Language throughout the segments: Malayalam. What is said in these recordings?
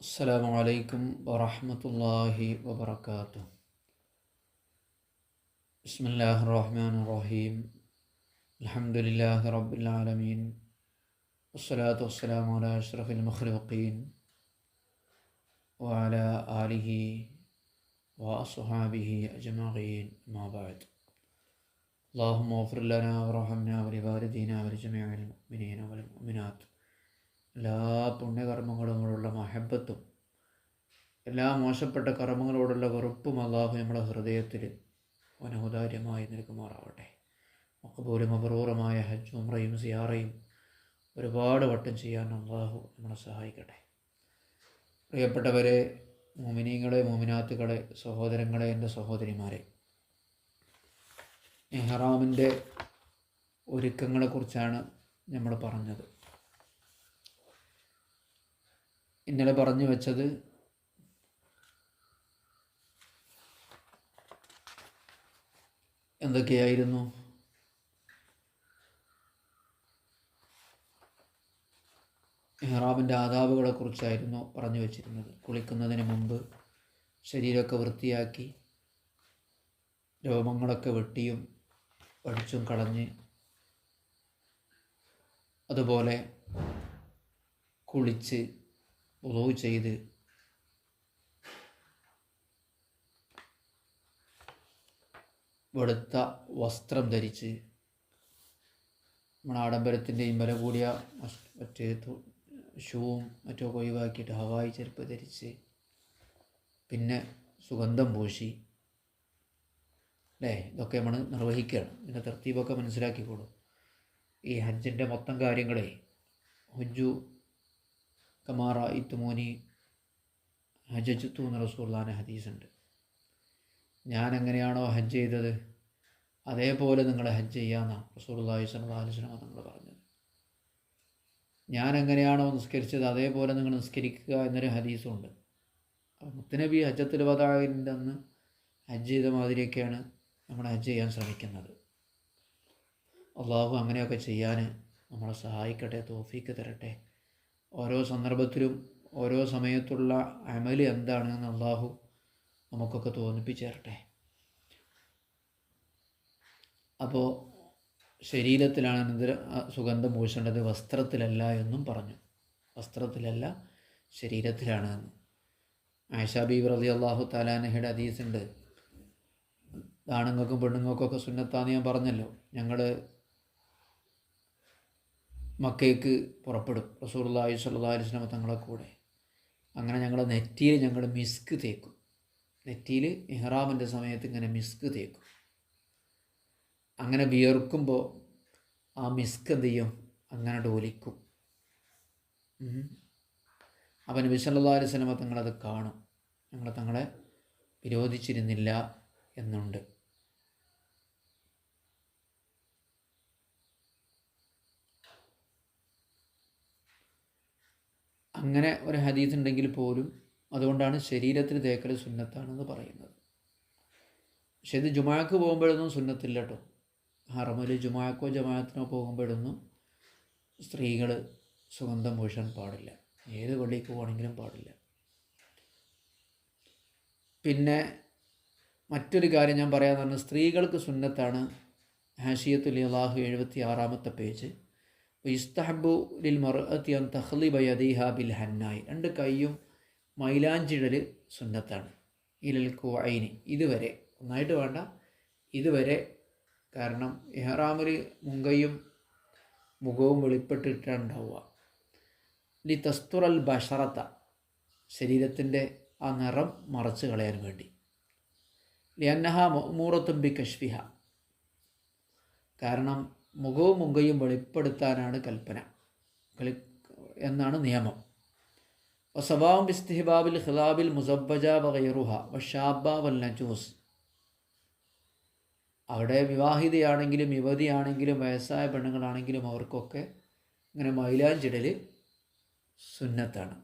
السلام عليكم ورحمة الله وبركاته. بسم الله الرحمن الرحيم. الحمد لله رب العالمين. والصلاة والسلام على أشرف المخلوقين وعلى آله وأصحابه أجمعين. ما بعد. اللهم اغفر لنا وارحمنا ولوالدينا ولجميع المؤمنين والمؤمنات. എല്ലാ പുണ്യകർമ്മങ്ങളോടുള്ള മഹബത്തും എല്ലാ മോശപ്പെട്ട കർമ്മങ്ങളോടുള്ള വെറുപ്പും അള്ളാഹു നമ്മുടെ ഹൃദയത്തിൽ വനൗദാര്യമായി നിൽക്കുമാറാവട്ടെ. മക്കബൂലും അപൂർവമായ ഹജ്ജ് സിയാറയും ഒരുപാട് വട്ടം ചെയ്യാൻ അള്ളാഹു നമ്മളെ സഹായിക്കട്ടെ. പ്രിയപ്പെട്ടവരെ മോമിനീങ്ങളെ മോമിനാത്തുകളെ സഹോദരങ്ങളെ എന്റെ സഹോദരിമാരെ എഹ്റാമിന്റെ ഒരുക്കങ്ങളെക്കുറിച്ചാണ് നമ്മൾ പറഞ്ഞത്. ഇന്നലെ പറഞ്ഞു വെച്ചത്. എന്തൊക്കെയായിരുന്നു? ഇഹ്റാമിന്റെ ആദാബുകളെക്കുറിച്ചായിരുന്നു പറഞ്ഞു വച്ചിരുന്നത്. കുളിക്കുന്നതിന് മുമ്പ് ശരീരമൊക്കെ വൃത്തിയാക്കി രോമങ്ങളൊക്കെ വെട്ടിയും പഠിച്ചും കളഞ്ഞ് അതുപോലെ കുളിച്ച് ഉദവ് ചെയ്ത് വെളുത്ത വസ്ത്രം ധരിച്ച് നമ്മുടെ ആഡംബരത്തിന്റെയും വില കൂടിയ മറ്റേ ഷൂവും മറ്റൊക്കെ ഒഴിവാക്കിയിട്ട് ഹവായി ചെരുപ്പ് ധരിച്ച് പിന്നെ സുഗന്ധം പൂശി. അല്ലേ? ഇതൊക്കെ നമ്മൾ നിർവഹിക്കുകയാണ്. ഇതിന്റെ തർത്തീബൊക്കെ മനസ്സിലാക്കിക്കോളൂ. ഈ ഹജ്ജിന്റെ മൊത്തം കാര്യങ്ങളെ ഹുജു കമാറ ഇത്തുമോനി ഹജ്ജത്തു എന്ന റസൂള്ളാന്റെ ഹദീസുണ്ട്. ഞാൻ എങ്ങനെയാണോ ഹജ്ജ് ചെയ്തത് അതേപോലെ നിങ്ങൾ ഹജ്ജ് ചെയ്യാമെന്നാണ് റസൂള്ളി സ്വലാസ്ലമ നിങ്ങൾ പറഞ്ഞത്. ഞാൻ എങ്ങനെയാണോ നിസ്കരിച്ചത് അതേപോലെ നിങ്ങൾ നിസ്കരിക്കുക എന്നൊരു ഹദീസുണ്ട്. അപ്പോൾ മുത്തനബി ഹജ്ജത്തിൽ വദാവിന്റെ അന്ന് ഹജ്ജ് ചെയ്ത മാതിരിയൊക്കെയാണ് നമ്മൾ ഹജ്ജ് ചെയ്യാൻ ശ്രമിക്കുന്നത്. അള്ളാഹു അങ്ങനെയൊക്കെ ചെയ്യാൻ നമ്മളെ സഹായിക്കട്ടെ തോഫീക്ക് തരട്ടെ. ഓരോ സന്ദർഭത്തിലും ഓരോ സമയത്തുള്ള അമൽ എന്താണെന്ന് അള്ളാഹു നമുക്കൊക്കെ തോന്നിപ്പിച്ചു തരട്ടെ അപ്പോൾ ശരീരത്തിലാണ് എന്ത് സുഗന്ധം പൂശേണ്ടത് വസ്ത്രത്തിലല്ല എന്നും പറഞ്ഞു. വസ്ത്രത്തിലല്ല ശരീരത്തിലാണ് എന്ന്. ആയിഷാ ബീബ് റലി അള്ളാഹു താലാനഹയുടെ അതീസുണ്ട് ആണുങ്ങൾക്കും പെണ്ണുങ്ങൾക്കൊക്കെ സുന്നത്താന്ന് ഞാൻ പറഞ്ഞല്ലോ. ഞങ്ങൾ മക്കയ്ക്ക് പുറപ്പെടും. റസൂർല്ലാഹി സ്വല്ലാ അലിസ്ലാമ തങ്ങളെ കൂടെ. അങ്ങനെ ഞങ്ങൾ നെറ്റിയിൽ ഞങ്ങൾ മിസ്ക് തേക്കും. നെറ്റിയിൽ ഇഹ്റാമിന്റെ സമയത്ത് ഇങ്ങനെ മിസ്ക് തേക്കും. അങ്ങനെ വിയർക്കുമ്പോൾ ആ മിസ്ക് എന്ത് ചെയ്യും? അങ്ങനെ ഡോലിക്കും. അപ്പം നബി സല്ലാ അലൈഹി സ്വലമ തങ്ങളത് കാണും. ഞങ്ങൾ തങ്ങളെ വിരോധിച്ചിരുന്നില്ല എന്നുണ്ട്. അങ്ങനെ ഒരു ഹദീസ് ഉണ്ടെങ്കിൽ പോലും അതുകൊണ്ടാണ് ശരീരത്തിൽ തേക്കൽ സുന്നത്താണെന്ന് പറയുന്നത്. പക്ഷെ ഇത് ജുമാക്ക് പോകുമ്പോഴൊന്നും സുന്നത്തില്ല കേട്ടോ ഹറമിൽ ജുമാക്കോ ജമാഅത്തിനോ പോകുമ്പോഴൊന്നും സ്ത്രീകൾ സുഗന്ധം പൂശാൻ പാടില്ല. ഏത് പള്ളിക്ക് പോകണമെങ്കിലും പാടില്ല. പിന്നെ മറ്റൊരു കാര്യം ഞാൻ പറയാമെന്ന് പറഞ്ഞാൽ സ്ത്രീകൾക്ക് സുന്നത്താണ് ഹാഷിയത്തുൽ അള്ളാഹു എഴുപത്തി ആറാമത്തെ പേജ്. ഇസ്തഹബു ലിൽ മറഅത്തി തഹ്ലി യദീഹ ബിൽ ഹന്നായി രണ്ട് കൈയും മൈലാഞ്ചിടൽ സുന്നത്താണ്. ഇലൽ കുവൈനി. ഇതുവരെ ഒന്നായിട്ട് വേണ്ട ഇതുവരെ കാരണം ഇഹ്റാമിൽ മുങ്കയും മുഖവും വെളിപ്പെട്ടിട്ടാണ് ഉണ്ടാവുക ലി തസ്തുറൽ ബഷറത്ത ശരീരത്തിന്റെ ആ നിറം മറച്ചു കളയാൻ വേണ്ടി. ലിയന്നഹ മൂറത്തും ബി കാരണം മുഖവും മുങ്കയും വെളിപ്പെടുത്താനാണ് കൽപ്പന. കളി എന്നാണ് നിയമം. സ്വഭാവം ബിസ്തിഹിബാബിൽ ഖിലാബിൽ മുസബജ വകയറുഹ വഷാബ വൽ നജൂസ് അവിടെ വിവാഹിതയാണെങ്കിലും യുവതിയാണെങ്കിലും വയസ്സായ പെണ്ണുങ്ങളാണെങ്കിലും അവർക്കൊക്കെ ഇങ്ങനെ മൈലാഞ്ചിടൽ സുന്നത്താണ്.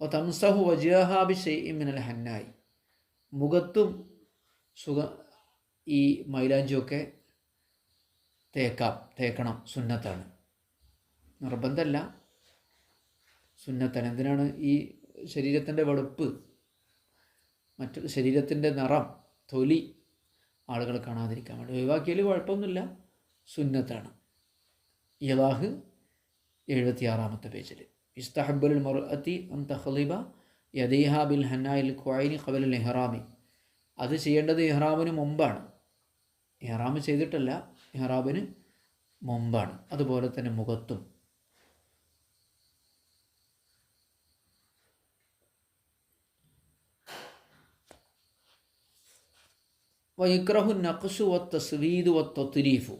തംസഹു വജിഹാബി ഷെയ്മിനൽ ഹന്നായി. മുഖത്തും സുഖ ഈ മൈലാഞ്ചിയൊക്കെ തേക്കാം തേക്കണം. സുന്നത്താണ്. നിർബന്ധമല്ല. സുന്നത്താണ്. എന്തിനാണ് ഈ ശരീരത്തിന്റെ വെളുപ്പ് മറ്റു ശരീരത്തിന്റെ നിറം തൊലി ആളുകൾ കാണാതിരിക്കാൻ വേണ്ടി ഒഴിവാക്കിയാൽ കുഴപ്പമൊന്നുമില്ല. സുന്നത്താണ്. യവാഹ് എഴുപത്തിയാറാമത്തെ പേജിൽ ഇസ്തഹബുൽ മൊറത്തി അൻ തഹ്ലിബ യദീഹ ബിൽ ഹന്നായിൽ ഖ്വായിനി ഖബൽ ഇഹ്റാമി. അത് ചെയ്യേണ്ടത് ഇഹ്റാമിന് മുമ്പാണ്. ഇഹ്റാം ചെയ്തിട്ടല്ല ഇഹ്റാമിന് മുമ്പാണ്. അതുപോലെ തന്നെ മുഖത്തും. വൈക്രഹു നഖ്സു വ തസ്വീദ് വ തൊത്തിരീഫു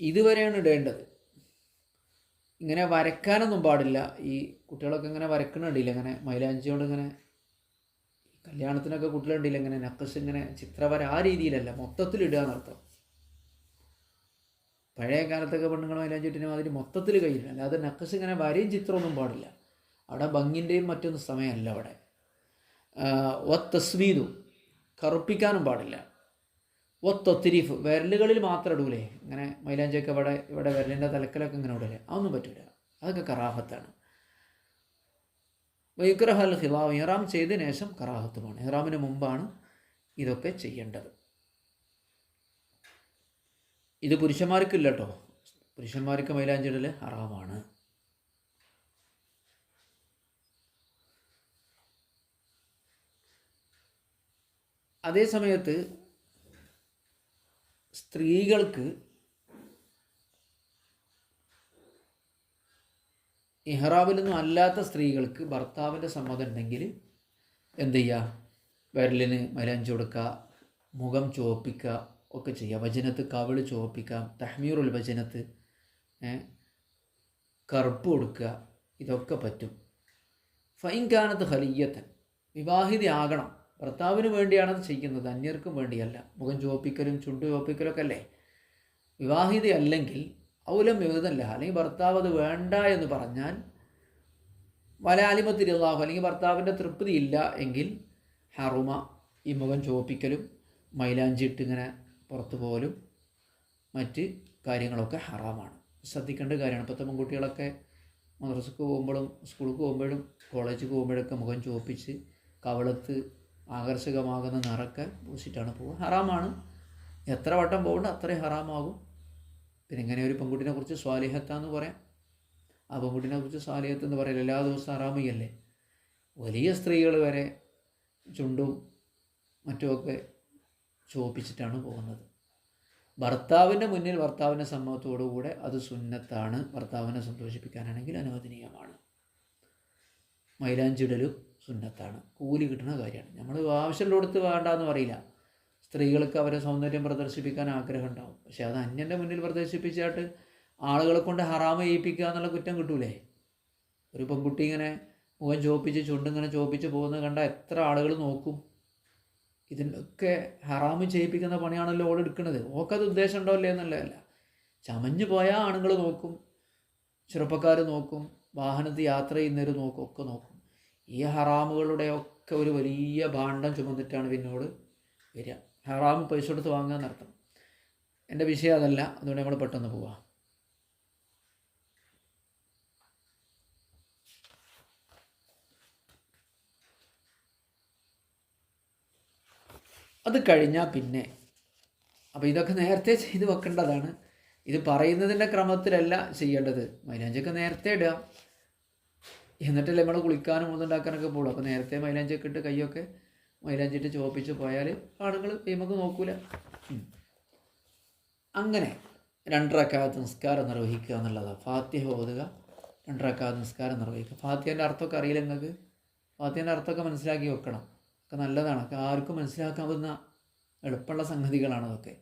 ഇതുവരെയാണ് ഇടേണ്ടത്. ഇങ്ങനെ വരക്കാനൊന്നും പാടില്ല. ഈ കുട്ടികളൊക്കെ ഇങ്ങനെ വരക്കണുണ്ടില്ല ഇങ്ങനെ മൈലാഞ്ചി കൊണ്ട് ഇങ്ങനെ കല്യാണത്തിനൊക്കെ കുട്ടികളുണ്ടെങ്കിൽ ഇങ്ങനെ നക്കസ് ഇങ്ങനെ ചിത്രവര ആ രീതിയിലല്ല മൊത്തത്തിൽ ഇടുക എന്നർത്ഥം പഴയ കാലത്തൊക്കെ പെണ്ണുങ്ങൾ ചുറ്റിനും അതിന് മൊത്തത്തിൽ കഴിയില്ല. അല്ലാതെ നക്കസ് ഇങ്ങനെ വരയും ചിത്രമൊന്നും പാടില്ല. അവിടെ ഭംഗിന്റെയും മറ്റൊന്നും സമയമല്ല അവിടെ. ഒ തസ്വീദു കറുപ്പിക്കാനും പാടില്ല. ഒ തൊത്തിരീഫ് വിരലുകളിൽ മാത്രം ഇടൂലേ. ഇങ്ങനെ മൈലാഞ്ചൊക്കെ ഇവിടെ ഇവിടെ വിരലിന്റെ തലക്കലൊക്കെ ഇങ്ങനെ ഇടൂലേ. അതൊന്നും പറ്റൂല. അതൊക്കെ കറാഹത്താണ് വൈഗ്രഹൽ ഹിലാവ് ഇഹ്റാം ചെയ്തതിനു ശേഷം കറാഹത്തുമാണ്. ഇഹ്റാമിന് മുമ്പാണ് ഇതൊക്കെ ചെയ്യേണ്ടത്. ഇത് പുരുഷന്മാർക്കില്ല കേട്ടോ പുരുഷന്മാർക്ക് മൈലാഞ്ചിടൽ ഹറാമാണ്. അതേ സമയത്ത് സ്ത്രീകൾക്ക് ഇഹ്റാബിലൊന്നും അല്ലാത്ത സ്ത്രീകൾക്ക് ഭർത്താവിന്റെ സമ്മതം ഉണ്ടെങ്കിൽ എന്ത് ചെയ്യുക? വിരലിന് മരഞ്ചു കൊടുക്കുക മുഖം ചുവപ്പിക്കുക ഒക്കെ ചെയ്യുക. വചനത്ത് കവിൾ ചുവപ്പിക്കാം തഹ്മീറുൽ വചനത്ത് കറുപ്പ് കൊടുക്കുക ഇതൊക്കെ പറ്റും. ഫൈൻകാനത്ത് ഹലിയത്തൻ വിവാഹിതയാകണം ഭർത്താവിന് വേണ്ടിയാണത് ചെയ്യുന്നത് അന്യർക്കും വേണ്ടിയല്ല. മുഖം ചുവപ്പിക്കലും ചുണ്ട് ചുവപ്പിക്കലൊക്കെ അല്ലേ? വിവാഹിതയല്ലെങ്കിൽ ഔലം എഴുതല്ല അല്ലെങ്കിൽ ഭർത്താവ് അത് വേണ്ട എന്ന് പറഞ്ഞാൽ വലാലിമത്തിരുള്ളാഹു അല്ലെങ്കിൽ ഭർത്താവിന്റെ തൃപ്തി ഇല്ല എങ്കിൽ ഹറുമ ഈ മുഖം ചുവപ്പിക്കലും മൈലാഞ്ചി ഇങ്ങനെ പുറത്തു പോകലും മറ്റ് കാര്യങ്ങളൊക്കെ ഹറാമാണ്. ശ്രദ്ധിക്കേണ്ട കാര്യമാണ്. ഇപ്പോഴത്തെ പെൺകുട്ടികളൊക്കെ മദ്രസക്ക് പോകുമ്പോഴും സ്കൂൾക്ക് പോകുമ്പോഴും കോളേജിൽ പോകുമ്പോഴൊക്കെ മുഖം ചുവപ്പിച്ച് കവളത്ത് ആകർഷകമാകുന്ന നിറക്കെ പൂശിട്ടാണ് പോകുക ഹറാമാണ്. എത്ര വട്ടം പോകണ്ട അത്രയും ഹറാമാകും. പിന്നെ ഇങ്ങനെ ഒരു പെൺകുട്ടിനെ കുറിച്ച് സ്വാലിഹത്താന്ന് പറയാം? ആ പെൺകുട്ടിനെ കുറിച്ച് സ്വാലിഹത്ത് എന്ന് പറയില്ല എല്ലാ ദിവസവും ഹറാമിയല്ലേ? വലിയ സ്ത്രീകൾ വരെ ചുണ്ടും മറ്റുമൊക്കെ ചോപ്പിച്ചിട്ടാണ് പോകുന്നത്. ഭർത്താവിന്റെ മുന്നിൽ ഭർത്താവിന്റെ സമ്മതത്തോടുകൂടെ അത് സുന്നത്താണ്. ഭർത്താവിനെ സന്തോഷിപ്പിക്കാനാണെങ്കിൽ അനുവദനീയമാണ്. മൈലാഞ്ചിടലും സുന്നത്താണ്. കൂലി കിട്ടുന്ന കാര്യമാണ്. നമ്മൾ ആവശ്യമുള്ളിടത്ത് വേണ്ടെന്ന് പറയില്ല. സ്ത്രീകൾക്ക് അവരെ സൗന്ദര്യം പ്രദർശിപ്പിക്കാൻ ആഗ്രഹം ഉണ്ടാവും പക്ഷെ അത് അന്യന്റെ മുന്നിൽ പ്രദർശിപ്പിച്ചിട്ട് ആളുകളെ കൊണ്ട് ഹറാമ ചെയ്യിപ്പിക്കുക എന്നുള്ള കുറ്റം കിട്ടൂലേ? ഒരു പെൺകുട്ടി ഇങ്ങനെ മുഖം ചോപ്പിച്ച് ചുണ്ടിങ്ങനെ ചോപ്പിച്ച് പോകുന്നത് കണ്ടാൽ എത്ര ആളുകൾ നോക്കും. ഇതിനൊക്കെ ഹറാമ് ചെയ്യിപ്പിക്കുന്ന പണിയാണല്ലോ ഓൾ എടുക്കുന്നത് ഓക്കത് ഉദ്ദേശം ഉണ്ടാവില്ലേ എന്നുള്ളതല്ല. ചമഞ്ഞു പോയാൽ ആണുങ്ങൾ നോക്കും ചെറുപ്പക്കാർ നോക്കും വാഹനത്തിൽ യാത്ര ചെയ്യുന്നവർ നോക്കും ഒക്കെ നോക്കും. ഈ ഹറാമുകളുടെ ഒക്കെ ഒരു വലിയ ഭാണ്ഡം ചുമന്നിട്ടാണ് പിന്നോട് വരിക. ഹറാമ് പൈസ കൊടുത്ത് വാങ്ങുക എന്നർത്ഥം എന്റെ വിഷയം അതല്ല. അതുകൊണ്ട് നമ്മൾ പെട്ടെന്ന് പോവാം. അത് കഴിഞ്ഞാൽ പിന്നെ. അപ്പോൾ ഇതൊക്കെ നേരത്തെ ചെയ്ത് വെക്കേണ്ടതാണ്. ഇത് പറയുന്നതിന്റെ ക്രമത്തിലല്ല ചെയ്യേണ്ടത്. മൈലാഞ്ചൊക്കെ നേരത്തെ ഇടുക. എന്നിട്ടല്ലേ നമ്മൾ കുളിക്കാനും മുതുണ്ടാക്കാനൊക്കെ പോകുള്ളൂ അപ്പോൾ നേരത്തെ മൈലാഞ്ചൊക്കെ ഇട്ട് കൈയൊക്കെ മൈലാഞ്ചിട്ട് ചോപ്പിച്ച് പോയാൽ ആണുങ്ങൾ നമുക്ക് നോക്കൂല. അങ്ങനെ രണ്ടരക്കാലത്ത് നിസ്കാരം നിർവഹിക്കുക എന്നുള്ളതാണ് ഫാത്തിഹ ഓതുക രണ്ടരക്കാലത്ത് നിസ്കാരം നിർവഹിക്കുക. ഫാത്തിഹന്റെ അർത്ഥമൊക്കെ അറിയില്ല നിങ്ങൾക്ക്? ഫാത്തിഹന്റെ അർത്ഥമൊക്കെ മനസ്സിലാക്കി വെക്കണം. ഒക്കെ നല്ലതാണ്. ഒക്കെ ആർക്കും മനസ്സിലാക്കാവുന്ന എളുപ്പമുള്ള സംഗതികളാണ് അതൊക്കെ.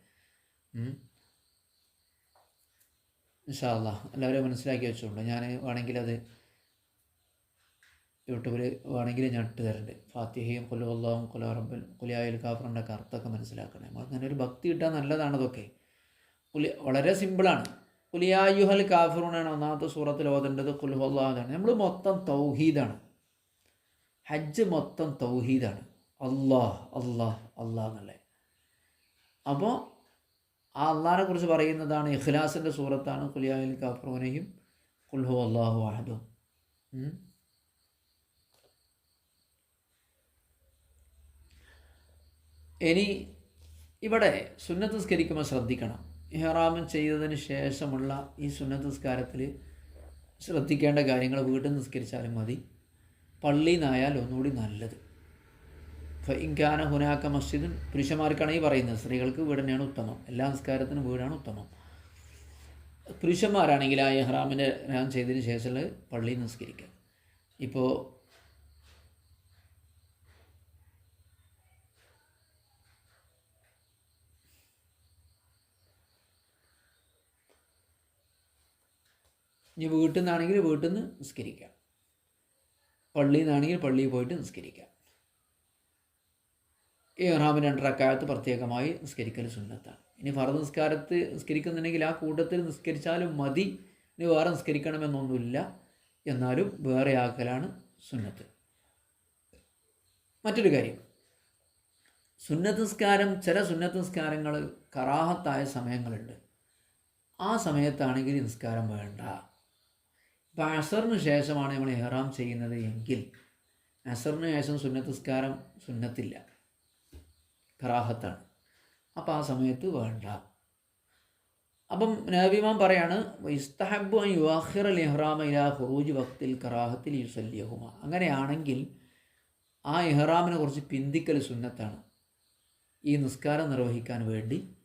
ഇൻഷാല്ല എല്ലാവരും മനസ്സിലാക്കി വെച്ചോണ്ട് ഞാൻ വേണമെങ്കിൽ അത് യൂട്യൂബിൽ വേണമെങ്കിൽ ഞാൻ ഇട്ട് തരണ്ട്. ഫാത്തിഹയും കൊലുവല്ലാവും കൊലാറമ്പൽ കുലിയായൽ കാഫറിന്റെ അർത്ഥമൊക്കെ മനസ്സിലാക്കണേ. അങ്ങനെ ഒരു ഭക്തി കിട്ടാൻ നല്ലതാണ് അതൊക്കെ. കുലി വളരെ സിമ്പിളാണ് കുലിയായുഹൽ കാഫറൂണാണ് ഒന്നാമത്തെ സൂറത്തിൽ ഓതേണ്ടത് കുലുവല്ലാതാണ് നമ്മൾ മൊത്തം തൗഹീദാണ്. ഹജ്ജ് മൊത്തം തൗഹീദാണ്. അള്ളാഹ് അള്ളാഹ് അള്ളാഹ് എന്നുള്ളത് അപ്പോൾ ആ അള്ളാഹിനെ കുറിച്ച് പറയുന്നതാണ് ഇഖ്ലാസിന്റെ സൂറത്താണ് കുലിയായുൽ കാഫറൂനെയും കുൽഹു അള്ളാഹു അഹദു. ഇനി ഇവിടെ സുന്നത്ത് സ്കരിക്കുമ്പോൾ ശ്രദ്ധിക്കണം. ഇഹ്റാമം ചെയ്തതിന് ശേഷമുള്ള ഈ സുന്നത്ത് നിസ്കാരത്തിൽ ശ്രദ്ധിക്കേണ്ട കാര്യങ്ങൾ വീട്ടിൽ നിസ്കരിച്ചാലും മതി. പള്ളിയിൽ നിന്നായാൽ ഒന്നുകൂടി നല്ലത്. ഇൻഖാന ഹുനാക്ക മസ്ജിദും പുരുഷന്മാർക്കാണ് ഈ പറയുന്നത്. സ്ത്രീകൾക്ക് വീട് തന്നെയാണ് ഉത്തമം. എല്ലാ നിസ്കാരത്തിനും വീടാണ് ഉത്തമം. പുരുഷന്മാരാണെങ്കിൽ ആ ഇഹ്റാമിന്റെ ഞാൻ ചെയ്തതിന് ശേഷമുള്ള പള്ളിയിൽ നിസ്കരിക്കുക. ഇപ്പോൾ ഇനി വീട്ടിൽ നിന്നാണെങ്കിൽ വീട്ടിൽ നിന്ന് നിസ്കരിക്കാം. പള്ളിയിൽ നിന്നാണെങ്കിൽ പള്ളിയിൽ പോയിട്ട് നിസ്കരിക്കാം. ഈ ഇഹ്റാമിന് രണ്ടരക്കാലത്ത് പ്രത്യേകമായി നിസ്കരിക്കൽ സുന്നത്താണ്. ഇനി ഫറദ് നിസ്കാരത്ത് നിസ്കരിക്കുന്നുണ്ടെങ്കിൽ ആ കൂട്ടത്തിൽ നിസ്കരിച്ചാലും മതി. ഇനി വേറെ നിസ്കരിക്കണമെന്നൊന്നുമില്ല. എന്നാലും വേറെ ആക്കലാണ് സുന്നത്ത്. മറ്റൊരു കാര്യം. സുന്നത്ത് നിസ്കാരം ചില സുന്നത്ത് നിസ്കാരങ്ങൾ കറാഹത്തായ സമയങ്ങളുണ്ട്. ആ സമയത്താണെങ്കിൽ നിസ്കാരം വേണ്ട. ഇപ്പം അസറിന് ശേഷമാണ് നമ്മൾ എഹ്റാം ചെയ്യുന്നത് എങ്കിൽ അസറിന് ശേഷം സുന്നത്ത് നിസ്കാരം സുന്നത്തില്ല. കറാഹത്താണ്. അപ്പോൾ ആ സമയത്ത് വേണ്ട. അപ്പം നബിമാൻ പറയാണ് ഇസ്തഹബു യുവാഹിർ അൽ ഇഹ്റാമ ഇലാ ഹുറൂജ് വക്തിൽ കറാഹത്തിൽ യുസല്യഹുമ അങ്ങനെയാണെങ്കിൽ ആ ഇഹ്റാമിനെ കുറിച്ച് പിന്തിക്കൽ സുന്നത്താണ്. ഈ നിസ്കാരം നിർവഹിക്കാൻ വേണ്ടി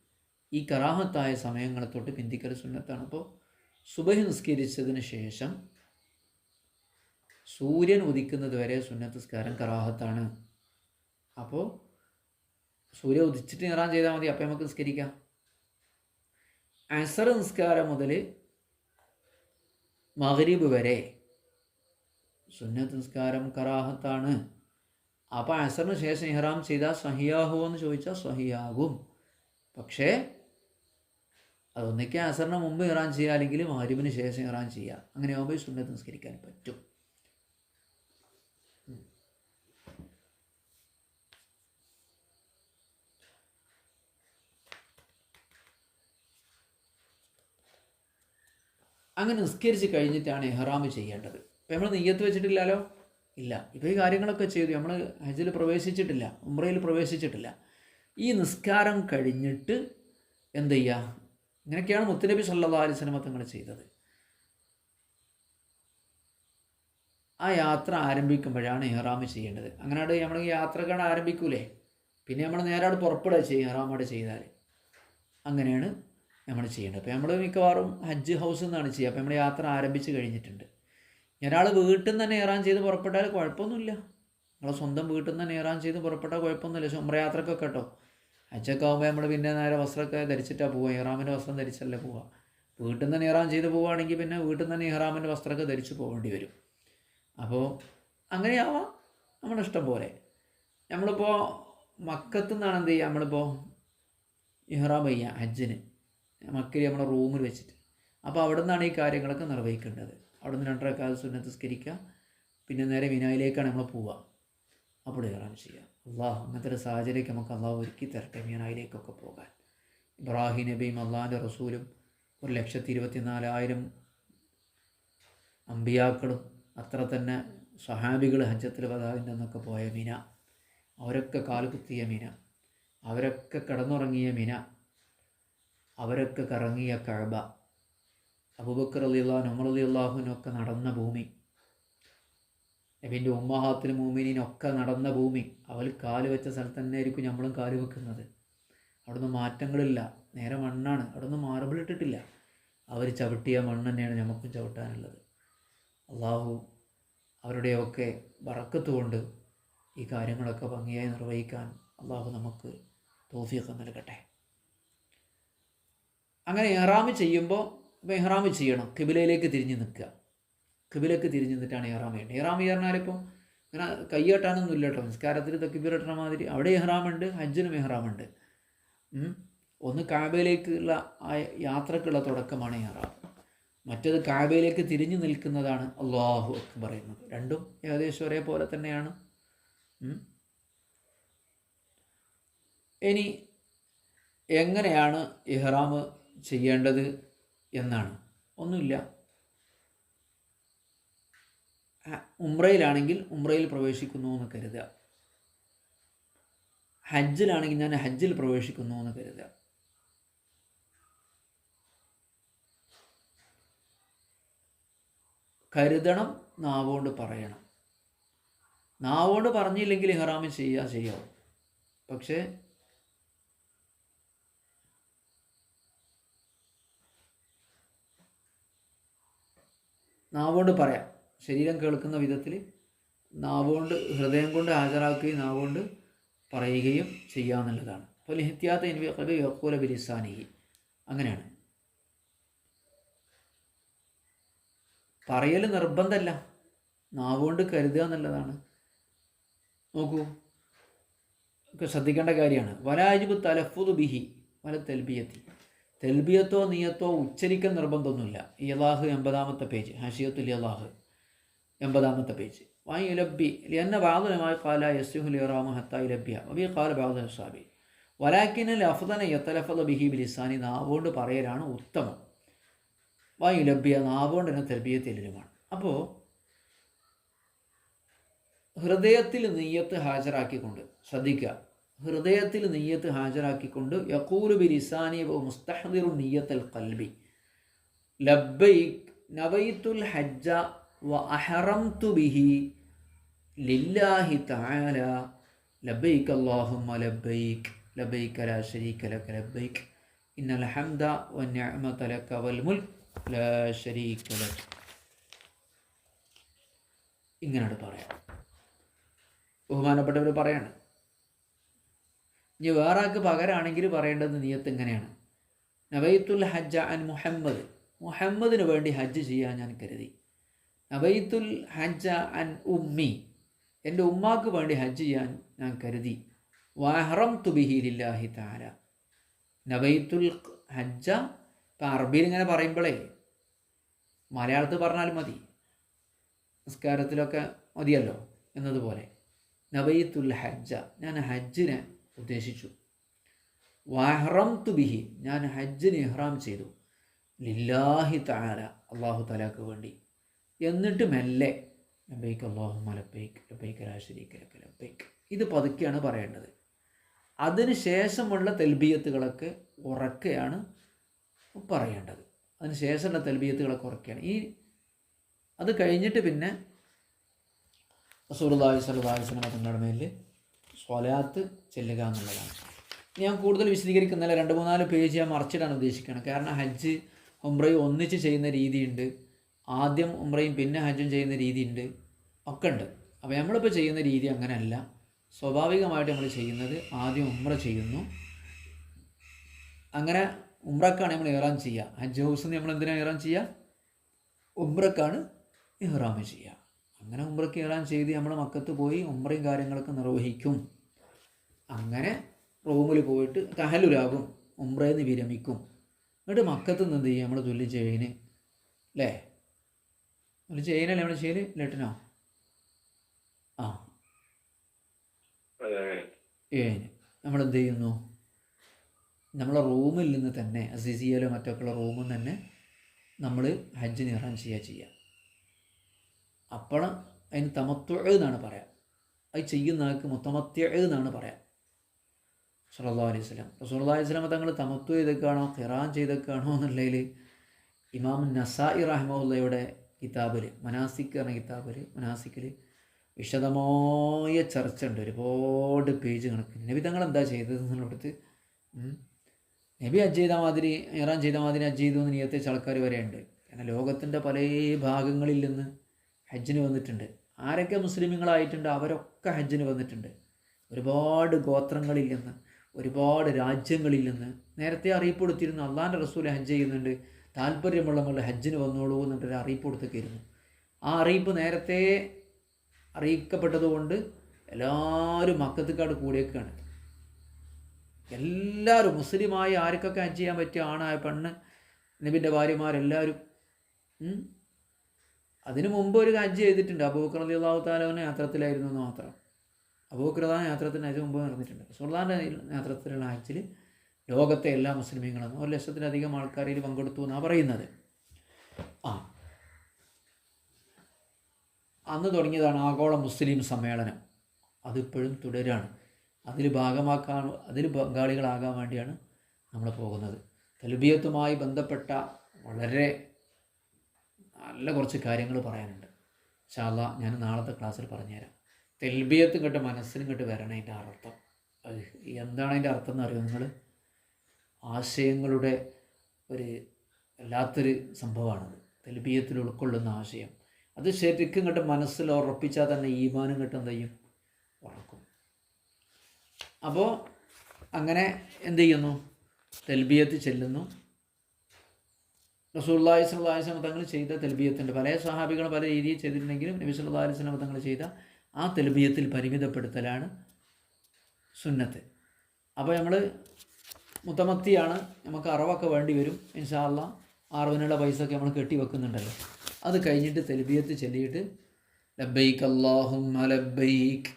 ഈ കറാഹത്തായ സമയങ്ങളെ തൊട്ട് പിന്തിക്കൽ സുന്നത്താണ്. അപ്പോൾ സുബഹി നിസ്കരിച്ചതിന് ശേഷം സൂര്യൻ ഉദിക്കുന്നത് വരെ സുന്നത്തസ്കാരം കറാഹത്താണ്. അപ്പോൾ സൂര്യ ഉദിച്ചിട്ട് നിറാൻ ചെയ്താൽ മതി അപ്പം നമുക്ക് നിസ്കരിക്കാം. അസർ നിസ്കാരം മുതൽ മഹരീബ് വരെ സുന്നത്ത് നിസ്കാരം കറാഹത്താണ്. അപ്പോൾ അസറിന് ശേഷം ഇഹ്റാം ചെയ്താൽ സഹിയാഹോ എന്ന് ചോദിച്ചാൽ സഹിയാകും. പക്ഷേ അതൊന്നിക്ക് അസറിന് മുമ്പ് ഇറാൻ ചെയ്യുക അല്ലെങ്കിൽ മഹരീബിന് ശേഷം ഇറാൻ ചെയ്യുക. അങ്ങനെ ആകുമ്പോൾ സുന്നത്ത് നിസ്കരിക്കാൻ പറ്റും. അങ്ങനെ നിസ്കരിച്ച് കഴിഞ്ഞിട്ടാണ് എഹ്റാമ് ചെയ്യേണ്ടത്. ഇപ്പം നമ്മൾ നെയ്യത്ത് വെച്ചിട്ടില്ലല്ലോ? ഇല്ല. ഇപ്പോൾ ഈ കാര്യങ്ങളൊക്കെ ചെയ്തു. നമ്മൾ ഹജ്ജിൽ പ്രവേശിച്ചിട്ടില്ല ഉമ്രയിൽ പ്രവേശിച്ചിട്ടില്ല. ഈ നിസ്കാരം കഴിഞ്ഞിട്ട് എന്ത് ചെയ്യുക ഇങ്ങനെയൊക്കെയാണ് മുത്തുനബി സല്ലാ അലിസ്ലമ തങ്ങൾ ചെയ്തത്. ആ യാത്ര ആരംഭിക്കുമ്പോഴാണ് ഇഹ്റാം ചെയ്യേണ്ടത്. അങ്ങനെ നമ്മൾ യാത്രക്കാണ് ആരംഭിക്കൂലേ? പിന്നെ നമ്മൾ നേരെ പുറപ്പെടുക ചെയ്യും ഇഹ്റാമോടെ ചെയ്താൽ അങ്ങനെയാണ് നമ്മൾ ചെയ്യേണ്ടത്. അപ്പോൾ നമ്മൾ മിക്കവാറും ഹജ്ജ് ഹൗസ് എന്നാണ് ചെയ്യുക. അപ്പോൾ നമ്മൾ യാത്ര ആരംഭിച്ച് കഴിഞ്ഞിട്ടുണ്ട്. ഒരാൾ വീട്ടിൽ നിന്ന് തന്നെ ഇറാൻ ചെയ്ത് പുറപ്പെട്ടാൽ കുഴപ്പമൊന്നുമില്ല. നമ്മളെ സ്വന്തം വീട്ടിൽ നിന്ന് തന്നെ ഇറാൻ ചെയ്ത് പുറപ്പെട്ടാൽ കുഴപ്പമൊന്നുമില്ല. ചുമ്രയാത്രക്കൊക്കെ കേട്ടോ. ഹജ്ജൊക്കെ ആകുമ്പോൾ നമ്മൾ പിന്നെ നേരെ വസ്ത്രമൊക്കെ ധരിച്ചിട്ടാണ് പോവുക ഇഹ്റാമിന്റെ വസ്ത്രം ധരിച്ചല്ലേ പോവുക വീട്ടിൽ നിന്ന് ഇഹ്റാം ചെയ്ത് പോവുകയാണെങ്കിൽ പിന്നെ വീട്ടിൽ നിന്ന് ഇഹ്റാമിന്റെ വസ്ത്രമൊക്കെ ധരിച്ച് പോകേണ്ടി വരും. അപ്പോൾ അങ്ങനെയാവാം. നമ്മുടെ ഇഷ്ടം പോലെ. നമ്മളിപ്പോൾ മക്കത്തു നിന്നാണ് എന്ത് ചെയ്യുക നമ്മളിപ്പോൾ ഇഹ്റാം ചെയ്യുക ഹജ്ജിന്. മക്കയിൽ നമ്മുടെ റൂമിൽ വെച്ചിട്ട്. അപ്പോൾ അവിടെ നിന്നാണ് ഈ കാര്യങ്ങളൊക്കെ നിർവഹിക്കേണ്ടത്. അവിടെ നിന്ന് രണ്ടരക്കാലം സുന്നത്ത് സ്കരിക്കുക പിന്നെ നേരെ മിനായിലേക്കാണ് നമ്മൾ പോവുക അപ്പോൾ ഇറാൻ ചെയ്യുക അള്ളാഹ് അങ്ങനത്തെ ഒരു സാഹചര്യമൊക്കെ നമുക്ക് അള്ളാഹു ഒരുക്കി തരട്ടെ മിനായിലേക്കൊക്കെ പോകാൻ. ഇബ്രാഹിം നബിയും അള്ളാഹിന്റെ റസൂലും ഒരു ലക്ഷത്തി ഇരുപത്തി നാലായിരം അമ്പിയാക്കളും അത്ര തന്നെ സഹാബികൾ ഹജ്ജത്തിൽ പതാവിന്റെ എന്നൊക്കെ പോയ മീന. അവരൊക്കെ കാലുകുത്തിയ മീന. അവരൊക്കെ കിടന്നുറങ്ങിയ മീന. അവരൊക്കെ കറങ്ങിയ കഴബ അബുബക്കർ അലി അള്ളാഹു ഉമർ അലി അള്ളാഹുവിനൊക്കെ നടന്ന ഭൂമി. നബിന്റെ ഉമ്മഹാത്തിന് ഒക്കെ നടന്ന ഭൂമി അവൽ കാൽ വെച്ച സ്ഥലത്ത് തന്നെ ആയിരിക്കും നമ്മളും കാൽ വെക്കുന്നത്. അവിടുന്ന് മാറ്റങ്ങളില്ല. നേരെ മണ്ണാണ്. അവിടുന്ന് മാർബിൾ ഇട്ടിട്ടില്ല. അവർ ചവിട്ടിയ മണ്ണ് തന്നെയാണ് നമുക്കും ചവിട്ടാനുള്ളത്. അള്ളാഹു അവരുടെയൊക്കെ വറക്കത്തുകൊണ്ട് ഈ കാര്യങ്ങളൊക്കെ ഭംഗിയായി നിർവഹിക്കാൻ അള്ളാഹു നമുക്ക് തോഫിയൊക്കെ നൽകട്ടെ. അങ്ങനെ എഹ്റാമ് ചെയ്യുമ്പോൾ ഇപ്പോൾ എഹ്റാമ് ചെയ്യണം. കിബിലയിലേക്ക് തിരിഞ്ഞ് നിൽക്കുക. കിബിലേക്ക് തിരിഞ്ഞു നിന്നിട്ടാണ് ഇഹ്റാം ചെയ്യേണ്ടത് ഇഹ്റാം പറഞ്ഞാലിപ്പോൾ ഇങ്ങനെ കൈയ്യട്ടാനൊന്നും ഇല്ല കേട്ടോ. നിസ്കാരത്തിൽ തക്കിബിരട്ടണ മാതിരി. അവിടെ ഇഹ്റാമുണ്ട് ഹജ്ജിനും ഇഹ്റാമുണ്ട് ഒന്ന് കാബയിലേക്കുള്ള ആ യാത്രക്കുള്ള തുടക്കമാണ് ഇഹ്റാം മറ്റത് കാബയിലേക്ക് തിരിഞ്ഞു നിൽക്കുന്നതാണ് അള്ളാഹു എന്ന് പറയുന്നത് രണ്ടും ഏകദേശം ഒരേപോലെ തന്നെയാണ്. ഇനി എങ്ങനെയാണ് ഇഹ്റാം ചെയ്യേണ്ടത് എന്നാണ്. ഒന്നുമില്ല. ഉംറയിലാണെങ്കിൽ ഉംറയിൽ പ്രവേശിക്കുന്നു എന്ന് കരുതുക. ഹജ്ജിലാണെങ്കിൽ ഞാൻ ഹജ്ജിൽ പ്രവേശിക്കുന്നു എന്ന് കരുതുക. കരുതണം നാവോണ്ട് പറയണം. നാവോണ്ട് പറഞ്ഞില്ലെങ്കിൽ ഇഹറാമി ചെയ്യുക ചെയ്യാവും. പക്ഷേ നാവോണ്ട് പറയാം. ശരീരം കേൾക്കുന്ന വിധത്തിൽ നാവുകൊണ്ട് ഹൃദയം കൊണ്ട് ഹാജരാക്കുകയും നാവുകൊണ്ട് പറയുകയും ചെയ്യുക എന്നുള്ളതാണ്. ലിഹത്യാത്ത ഹിത്യാത്ത ഇൻവി യക്കൂല ബിലിസാനിഹി. അങ്ങനെയാണ്. പറയൽ നിർബന്ധമല്ല. നാവുകൊണ്ട് കരുതുക എന്നുള്ളതാണ്. നോക്കൂ. ഒക്കെ ശ്രദ്ധിക്കേണ്ട കാര്യമാണ്. വലാജിബ് തലഫുദ് ബിഹി വല തെൽബിയത്തി. തെൽബിയത്തോ നീയത്തോ ഉച്ചരിക്കൽ നിർബന്ധമൊന്നുമില്ല. യലാഹ് എൺപതാമത്തെ പേജ്. ഹഷിയത്തുൽ ഇലാഹ് എൺപതാമത്തെ പേജ്. വായി യുലബി ലിയന്ന ബാദുലമായി കാല യസ്യുഹുൽ ഇറാമ ഹത്ത യുലബിയ വബി കാല ബാദു ഹസാബി വലാക്കിനൽ അഫ്ദന യത്തലഫദ ബിഹി ബിലിസാനി. നാവുകൊണ്ട് പറയലാണ് ഉത്തമം. വായു ലഭ്യ നാവോണ്ട് എന്ന തെൽബിയത്തിലുമാണ് അപ്പോൾ ഹൃദയത്തിൽ നെയ്യത്ത് ഹാജരാക്കിക്കൊണ്ട് ശ്രദ്ധിക്കുക. ഹൃദയത്തിൽ നെയ്യത്ത് ഹാജരാക്കിക്കൊണ്ട് യക്കൂലു ബി ലിസാനി മുസ്തഹദിറു നെയ്യത്തൽ കൽബി ലബ്ബൈ നവൈത്തുൽ ഹജ്ജ വ ലില്ലാഹി ലക ഇന്നൽ ഹംദ ലക വൽ ലാ ലക ഇങ്ങനെയാണ് പറയാം. ബഹുമാനപ്പെട്ടവർ പറയാണ്. ഇനി വേറെ ആൾക്ക് പകരാണെങ്കിൽ പറയേണ്ടത് നിയത്ത് എങ്ങനെയാണ് നബൈത്തുൽ ഹജ്ജ അൻ മുഹമ്മദ്. മുഹമ്മദിന് വേണ്ടി ഹജ്ജ് ചെയ്യാൻ ഞാൻ കരുതി. നബൈത്തുൽ ഹജ്ജ അൻ ഉമ്മി. എന്റെ ഉമ്മാക്ക് വേണ്ടി ഹജ്ജ് ചെയ്യാൻ ഞാൻ കരുതി. വാഹറം തുബിഹിലില്ലാഹി താര നബൈത്തുൽ ഹജ്ജ ഇപ്പം അറബിയിൽ ഇങ്ങനെ പറയുമ്പോഴേ മലയാളത്തിൽ പറഞ്ഞാൽ മതി. നിസ്കാരത്തിലൊക്കെ മതിയല്ലോ എന്നതുപോലെ. നവൈത്തുൽ ഹജ്ജ ഞാൻ ഹജ്ജിനെ ഉദ്ദേശിച്ചു. വഹറം തുബിഹി ഞാൻ ഹജ്ജിന് ഇഹ്റാം ചെയ്തു. ലില്ലാഹി താല അള്ളാഹു തലാക്ക് വേണ്ടി. എന്നിട്ട് മെല്ലെ ലബൈക്ക് അള്ളാഹു ലബൈക്ക് ലബൈക്ക് രാശരീക്ക് ലബൈക്ക്. ഇത് പതുക്കെയാണ് പറയേണ്ടത്. അതിന് ശേഷമുള്ള തെൽബിയത്തുകളൊക്കെ ഉറക്കെയാണ് പറയേണ്ടത്. അതിന് ശേഷമുള്ള തെൽബിയത്തുകളൊക്കെ ഉറക്കെയാണ്. ഈ അത് കഴിഞ്ഞിട്ട് പിന്നെ റസൂർദാഹി സല്ലാഹി സ്വലമ തങ്ങളുടെ മേലിൽ സ്വലാത്ത് ചെല്ലുക എന്നുള്ളതാണ്. ഞാൻ കൂടുതൽ വിശദീകരിക്കുന്നില്ല രണ്ട് മൂന്നാൽ പേജ് ഞാൻ മറിച്ചിടാൻ ഉദ്ദേശിക്കുകയാണ്. കാരണം ഹജ്ജ് ഉംറയും ഒന്നിച്ച് ചെയ്യുന്ന രീതിയുണ്ട്. ആദ്യം ഉമ്രയും പിന്നെ ഹജ്ജും ചെയ്യുന്ന രീതി ഉണ്ട്. ഒക്കെ ഉണ്ട് അപ്പോൾ നമ്മളിപ്പോൾ ചെയ്യുന്ന രീതി അങ്ങനെയല്ല. സ്വാഭാവികമായിട്ട് നമ്മൾ ചെയ്യുന്നത് ആദ്യം ഉമ്ര ചെയ്യുന്നു. അങ്ങനെ ഉമ്രക്കാണ് നമ്മൾ ഇഹ്റാം ചെയ്യുക. ഹജ്ജ് ഹൗസിൽ നമ്മൾ എന്തിനാണ് ഇഹ്റാം ചെയ്യുക? ഉമ്രക്കാണ് ഇഹ്റാം ചെയ്യുക. അങ്ങനെ ഉമ്രക്ക് ഇഹ്റാം ചെയ്ത് നമ്മൾ മക്കത്ത് പോയി ഉമ്രയും കാര്യങ്ങളൊക്കെ നിർവഹിക്കും. അങ്ങനെ റൂമിൽ പോയിട്ട് തഹലുലാകും ഉമ്രയിൽ നിന്ന് വിരമിക്കും. എന്നിട്ട് മക്കത്ത് നിന്ന് എന്ത് ചെയ്യുക നമ്മൾ തുല്യം ചെയ്യുന്നത് അല്ലേ? തുല്യ ചെയിനല്ലേ നമ്മുടെ ചെയ്യൽ? ലെട്ടിനോ? ആ. നമ്മൾ എന്ത് ചെയ്യുന്നു? നമ്മളെ റൂമിൽ നിന്ന് തന്നെ അസിസിയയിലോ മറ്റൊക്കെയുള്ള റൂമിൽ നിന്ന് തന്നെ നമ്മൾ ഹജ്ജിന് ഇറാൻ ചെയ്യുക ചെയ്യുക അപ്പോൾ അതിന് തമത്വ എന്നാണ് പറയാം. അത് ചെയ്യുന്ന ആൾക്ക് മുത്തമത്യ എന്നാണ് പറയാം. സല്ലാ അലൈഹി സ്വലാം റസൂല്ലാ അലൈഹി സ്വലാം തങ്ങൾ തമത്വ ചെയ്തൊക്കെയാണോ ഖിറാൻ ചെയ്തൊക്കെയാണോ എന്നുള്ളതിൽ ഇമാം നസായി റഹ്മുള്ളയുടെ കിതാബിൽ മനാസിക് എന്ന കിതാബിൽ മനാസിക്കിൽ വിശദമായ ചർച്ച ഉണ്ട് ഒരുപാട് പേജ് കണക്കിന് നബി തങ്ങൾ എന്താ ചെയ്തത് എന്നുള്ളടത്ത് നബി ചെയ്ത മാതിരി ഇറാൻ ചെയ്ത മാതിരി ഹജ്ജ് ചെയ്തു എന്ന് നിയത്തിച്ച ആൾക്കാർ വരെയുണ്ട്. കാരണം ലോകത്തിന്റെ പല ഭാഗങ്ങളിൽ നിന്ന് ഹജ്ജിന് വന്നിട്ടുണ്ട്. ആരൊക്കെ മുസ്ലിമുകളായിട്ടുണ്ട് അവരൊക്കെ ഹജ്ജിന് വന്നിട്ടുണ്ട്. ഒരുപാട് ഗോത്രങ്ങളിൽ നിന്ന് ഒരുപാട് രാജ്യങ്ങളിൽ നിന്ന് നേരത്തെ അറിയിപ്പ് കൊടുത്തിരുന്നു അള്ളാന്റെ റസൂൽ ഹജ്ജ് ചെയ്യുന്നുണ്ട്. താല്പര്യമുള്ളവങ്ങൾ ഹജ്ജിന് വന്നോളൂ എന്നിട്ടൊരു അറിയിപ്പ് കൊടുത്തേക്കായിരുന്നു ആ അറിയിപ്പ് നേരത്തെ അറിയിക്കപ്പെട്ടതുകൊണ്ട് എല്ലാവരും മക്കത്തുകാട് കൂടിയേക്കാണ് എല്ലാവരും മുസ്ലിമായി ആർക്കൊക്കെ ഹജ്ജ് ചെയ്യാൻ പറ്റിയ ആണായ പെണ്ണ് നബിന്റെ ഭാര്യമാരെല്ലാവരും അതിനു മുമ്പ് ഒരു ഹജ്ജ് ചെയ്തിട്ടുണ്ട്. അബൂബക്കർ അലി യാത്രത്തിലായിരുന്നു എന്ന് മാത്രം. അബൂബക്കർ യാത്രത്തിന് അതിന് മുമ്പ് നടന്നിട്ടുണ്ട്. സുൽത്താന്റെ യാത്രത്തിലുള്ള ഹജ്ജിൽ ലോകത്തെ എല്ലാ മുസ്ലിമീങ്ങളും ഒരു ലക്ഷത്തിലധികം ആൾക്കാരിൽ പങ്കെടുത്തു എന്നാണ് പറയുന്നത്. ആ. അന്ന് തുടങ്ങിയതാണ് ആഗോള മുസ്ലിം സമ്മേളനം. അതിപ്പോഴും തുടരാണ്. അതിൽ ഭാഗമാക്കാൻ അതിൽ പങ്കാളികളാകാൻ വേണ്ടിയാണ് നമ്മൾ പോകുന്നത്. തൽബിയത്തുമായി ബന്ധപ്പെട്ട വളരെ നല്ല കുറച്ച് കാര്യങ്ങൾ പറയാനുണ്ട്. ചാല ഞാൻ നാളത്തെ ക്ലാസ്സിൽ പറഞ്ഞുതരാം. തെൽബിയത്ത് ഇങ്ങോട്ട് മനസ്സിനും ഇങ്ങോട്ട് വരണം അർത്ഥം. എന്താണ് അതിന്റെ അർത്ഥം എന്ന് അറിയുമോ നിങ്ങൾ ആശയങ്ങളുടെ ഒരു വല്ലാത്തൊരു സംഭവമാണത്. തെൽബിയത്തിൽ ഉൾക്കൊള്ളുന്ന ആശയം. അത് ശരിക്കും ഇങ്ങോട്ട് മനസ്സിൽ ഉറപ്പിച്ചാൽ തന്നെ ഈമാനും കിട്ടും എന്ത് ചെയ്യും? ഉറക്കും. അപ്പോൾ അങ്ങനെ എന്ത് ചെയ്യുന്നു? തെൽബിയത്ത് ചെല്ലുന്നു. റസൂല്ലാഹി സ്വല്ലല്ലാഹി വസല്ലം തങ്ങൾ ചെയ്ത തെൽബിയത്തിന്റെ പല സഹാബികൾ പല രീതിയിൽ ചെയ്തിട്ടുണ്ടെങ്കിലും നബി സല്ലല്ലാഹു അലൈഹി തങ്ങൾ ചെയ്ത ആ തെൽബിയത്തിൽ പരിമിതപ്പെടുത്തലാണ് സുന്നത്ത്. അപ്പോൾ നമ്മൾ മുത്തമത്തിയാണ് നമുക്ക് അറവൊക്കെ വേണ്ടി വരും ഇൻഷാല്ല അറവിനുള്ള പൈസ ഒക്കെ നമ്മൾ കെട്ടി വെക്കുന്നുണ്ടല്ലോ. അത് കഴിഞ്ഞിട്ട് തെൽബിയത്ത് ചെല്ലിയിട്ട് ലബൈക്ക് അല്ലാഹുമ്മ ലബൈക്ക്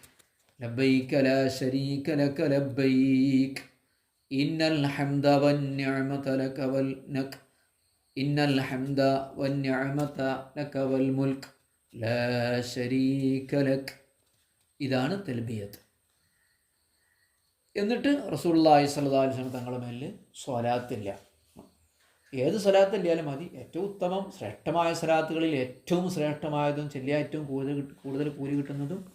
ലബൈക്ക് ലാ ശരീക ലക ലബൈക്ക് ഇന്നൽ ഹംദ വന്നിഅമത ലക വൽ നക് ഇന്നൽ ഹംദ വന്നിഅമത ലക വൽ മുൽക്ക് ലാ ശരീക ലക്. ഇതാണ് തെൽബിയത്ത് എന്നിട്ട് റസൂള്ളി അലൈഹി വസല്ലം തങ്ങളുടെ മേലിൽ സ്വലാത്തില്ല. ഏത് സ്വലാത്തില്ലാലും മതി. ഏറ്റവും ഉത്തമം ശ്രേഷ്ഠമായ സ്വലാത്തുകളിൽ ഏറ്റവും ശ്രേഷ്ഠമായതും ചെല്ലിയ ഏറ്റവും കൂടുതൽ കൂടുതൽ കൂലി കിട്ടുന്നതും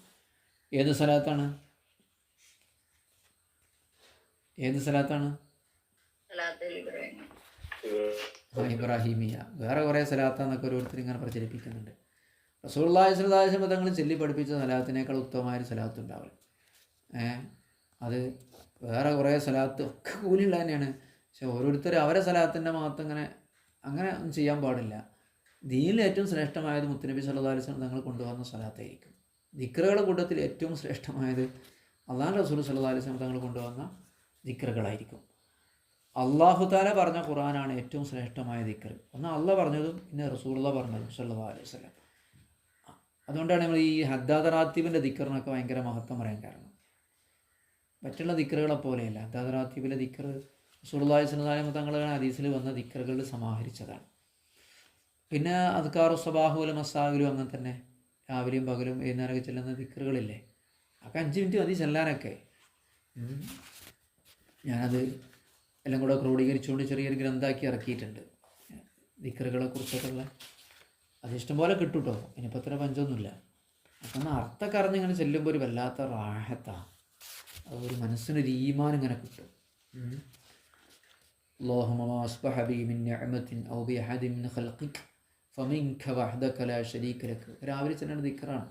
ഏത് സ്വലാത്താണ്? ഏത് ആ, ഇബ്രാഹിമിയ. വേറെ കുറേ സലാത്താന്നൊക്കെ ഓരോരുത്തർ ഇങ്ങനെ പ്രചരിപ്പിക്കുന്നുണ്ട്. റസൂള്ളി സ്വലാസം തങ്ങൾ ചൊല്ലി പഠിപ്പിച്ച സ്ഥലത്തിനേക്കാൾ ഉത്തമമായ ഒരു ഏഹ് അത് വേറെ കുറേ സ്ഥലത്ത് ഒക്കെ കൂലിയുള്ള തന്നെയാണ് പക്ഷെ ഓരോരുത്തർ അവരെ സ്ഥലത്തിന്റെ മാത്രം ഇങ്ങനെ അങ്ങനെ ഒന്നും ചെയ്യാൻ പാടില്ല. ദീനിൽ ഏറ്റവും ശ്രേഷ്ഠമായത് മുത്തുനബി സല്ലല്ലാഹു അലൈഹി വസല്ലം തങ്ങൾ കൊണ്ടുവന്ന സ്ഥലത്തായിരിക്കും ദിക്റുകളുടെ കൂട്ടത്തിൽ ഏറ്റവും ശ്രേഷ്ഠമായത് അള്ളാഹ് റസൂൽ സല്ലല്ലാഹു അലൈഹി വസല്ലം തങ്ങൾ കൊണ്ടുവന്ന ദിക്റുകളായിരിക്കും. അള്ളാഹു താല പറഞ്ഞ ഖുറാനാണ് ഏറ്റവും ശ്രേഷ്ഠമായ ദിക്കർ ഒന്ന് അള്ള പറഞ്ഞതും പിന്നെ റസൂള്ള പറഞ്ഞതും സല്ലാ അലൈഹി സ്വലം അതുകൊണ്ടാണ് നമ്മൾ ഈ ഹദ്ദാദ് റാത്തീബിന്റെ ദിക്കറിനൊക്കെ ഭയങ്കര മഹത്വം പറയാൻ കാരണം. മറ്റുള്ള ദിക്കറുകളെ പോലെയല്ല ദാദറാത്തീബിലെ റാത്തീബിലെ ദിക്കർ അലൈഹി വസല്ലം തങ്ങളുടെ ഹദീസിൽ വന്ന ദിക്കറുകൾ സമാഹരിച്ചതാണ്. പിന്നെ അദ്കാറു സബാഹുലും മസാഹുലും അങ്ങനെ തന്നെ രാവിലെയും പകലും വൈകുന്നേരമൊക്കെ ചെല്ലുന്ന ദിക്കറുകളില്ലേ? അപ്പം അഞ്ച് മിനിറ്റ് മതി ചെല്ലാനൊക്കെ. ഞാനത് എല്ലാം കൂടെ ക്രോഡീകരിച്ചുകൊണ്ട് ചെറിയൊരു ഗ്രന്ഥാക്കി ഇറക്കിയിട്ടുണ്ട്. ദിക്കറുകളെ കുറിച്ചൊക്കെയുള്ള അത് ഇഷ്ടംപോലെ കിട്ടും കേട്ടോ ഇനിയിപ്പോൾ അത്ര പഞ്ചൊന്നുമില്ല. അപ്പം അർത്ഥമൊക്കെ ചെല്ലുമ്പോൾ ഒരു വല്ലാത്ത റാഹത്താണ് ഒരു മനസ്സിനൊരു ഈമാൻ ഇങ്ങനെ കിട്ടും ഉം. اللهم ما أصبح بي من نعمة أو بأحد من خلقك فمنك وحدك لا شريك لك രാവിലെ ചെല്ലേണ്ട ദിക്കറാണ്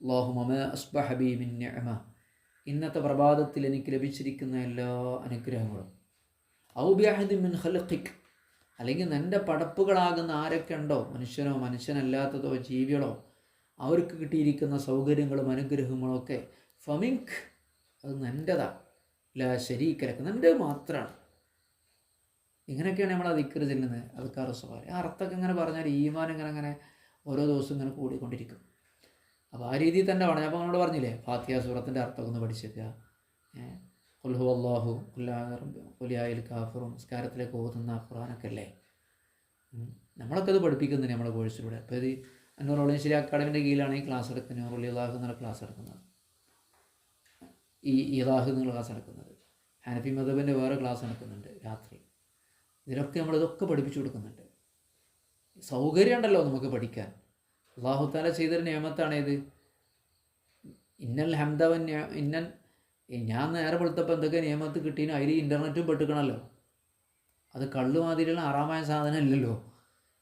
اللهم ما أصبح بي من نعمة ഇന്നത്തെ പ്രഭാതത്തിൽ എനിക്ക് ലഭിച്ചിരിക്കുന്ന എല്ലാ അനുഗ്രഹങ്ങളും ഔ ബിഅഹദി മിൻ ഖൽഖിക് അല്ലെങ്കിൽ നിൻ്റെ പടപ്പുകളാകുന്ന ആരൊക്കെ ഉണ്ടോ മനുഷ്യനോ മനുഷ്യനല്ലാത്തതോ ജീവികളോ അവർക്ക് കിട്ടിയിരിക്കുന്ന സൗകര്യങ്ങളും അനുഗ്രഹങ്ങളും ഒക്കെ ഫമിങ്ക് അത് നിന്റെതാ. ലാ ശരീക്കലക്ക് നിന്റെ മാത്രമാണ് ഇങ്ങനെയൊക്കെയാണ് നമ്മൾ ആ ഇക്കറി ചെല്ലുന്നത് അതൊക്കെ സ്വഭാവം. ആ അർത്ഥമൊക്കെ ഇങ്ങനെ പറഞ്ഞാൽ ഈമാൻ ഇങ്ങനെ അങ്ങനെ ഓരോ ദിവസവും ഇങ്ങനെ കൂടിക്കൊണ്ടിരിക്കും. അപ്പോൾ ആ രീതിയിൽ തന്നെ വേണം. അപ്പോൾ നമ്മളോട് പറഞ്ഞില്ലേ ഫാത്തിയ സൂറത്തിന്റെ അർത്ഥമൊക്കെ ഒന്ന് പഠിച്ചേക്കുക ഏഹ് അള്ളാഹു കുലിയായിൽ കാഫറും സ്കാരത്തിലേക്ക് ഓതുന്ന ഖുറാനൊക്കെ അല്ലേ? നമ്മളൊക്കെ അത് പഠിപ്പിക്കുന്നുണ്ട് നമ്മുടെ കോഴ്സിലൂടെ അപ്പോൾ ഇത് അന്നൂർ ശരി അക്കാഡമിന്റെ കീഴിലാണ് ഈ ക്ലാസ് എടുക്കുന്നത് ഉള്ളി അള്ളാഹു എന്നുള്ള ക്ലാസ് എടുക്കുന്നത്. ഈ ഇറാഹ് എന്നുള്ള ക്ലാസ് നടക്കുന്നത്. ഹാനഫി മദബിന്റെ വേറെ ക്ലാസ് നടക്കുന്നുണ്ട് രാത്രി. ഇതിലൊക്കെ നമ്മൾ ഇതൊക്കെ പഠിപ്പിച്ചു കൊടുക്കുന്നുണ്ട്. സൗകര്യം ഉണ്ടല്ലോ നമുക്ക് പഠിക്കാൻ. അള്ളാഹു താല ചെയ്തൊരു നിയമത്താണ് ഇത് ഇന്നൽ ഹംദവൻ ഇന്നൻ ഞാൻ നേരെ വെളുത്തപ്പോൾ എന്തൊക്കെ നിയമത്ത് കിട്ടീനോ അതിൽ ഇന്റർനെറ്റും പെട്ടുക്കണമല്ലോ അത് കള്ളു മാതിരിയുള്ള ആറാമായ സാധനം ഇല്ലല്ലോ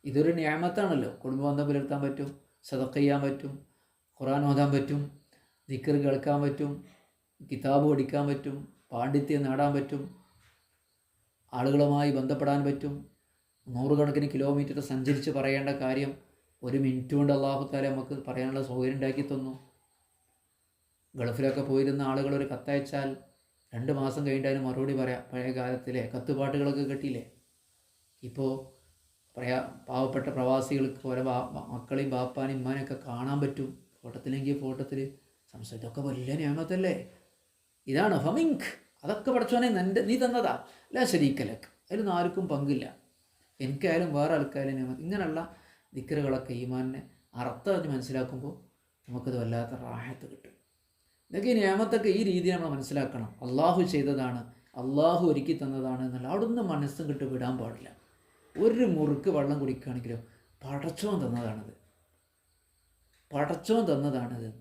ഇതൊരു നിയമത്താണല്ലോ. കുടുംബബന്ധം പുലർത്താൻ പറ്റും സതക്ക ചെയ്യാൻ പറ്റും ഖുറാൻ ഓതാൻ പറ്റും ദിക്കർ കേൾക്കാൻ പറ്റും കിതാബ് പഠിക്കാൻ പറ്റും പാണ്ഡിത്യം നേടാൻ പറ്റും ആളുകളുമായി ബന്ധപ്പെടാൻ പറ്റും നൂറുകണക്കിന് കിലോമീറ്റർ സഞ്ചരിച്ച് പറയേണ്ട കാര്യം ഒരു മിനിറ്റ് കൊണ്ട് അള്ളാഹുത്താലെ താല നമുക്ക് പറയാനുള്ള സൗകര്യം ഉണ്ടാക്കി തന്നു. ഗൾഫിലൊക്കെ പോയിരുന്ന ആളുകൾ ഒരു കത്തയച്ചാൽ രണ്ട് മാസം കഴിഞ്ഞാലും മറുപടി പറയാം. പഴയ കാലത്തിലെ കത്തുപാട്ടുകളൊക്കെ കിട്ടിയില്ലേ ഇപ്പോൾ പറയാ പാവപ്പെട്ട പ്രവാസികൾക്ക് ഓരോ മക്കളെയും ബാപ്പാനെയും ഇമ്മാനെയൊക്കെ കാണാൻ പറ്റും. ഫോട്ടത്തിലെങ്കിൽ ഫോട്ടത്തിൽ സംസാരിച്ചൊക്കെ വലിയ നിയമത്തല്ലേ? ഇതാണ് ഹമിങ്ക് അതൊക്കെ പഠിച്ചോനെ നിന്റെ നീ തന്നതാ. അല്ല ശരീക്കലക്ക് അതിലൊന്നും ആർക്കും പങ്കില്ല. എനിക്കായാലും വേറെ ആൾക്കാരും ഇങ്ങനെയുള്ള ദിക്കറുകളൊക്കെ ഈമാനെ അർത്ഥം മനസ്സിലാക്കുമ്പോൾ നമുക്കത് വല്ലാത്ത റാഹത്ത് കിട്ടും. ഇതൊക്കെ ഈ നിയമത്തൊക്കെ ഈ രീതി നമ്മൾ മനസ്സിലാക്കണം. അള്ളാഹു ചെയ്തതാണ് അള്ളാഹു ഒരുക്കി തന്നതാണ് എന്നുള്ള അവിടുന്ന് മനസ്സും കിട്ട് വിടാൻ പാടില്ല. ഒരു മുറുക്ക് വെള്ളം കുടിക്കുകയാണെങ്കിലോ പടച്ചോൻ തന്നതാണത്. പടച്ചോൻ തന്നതാണിത്.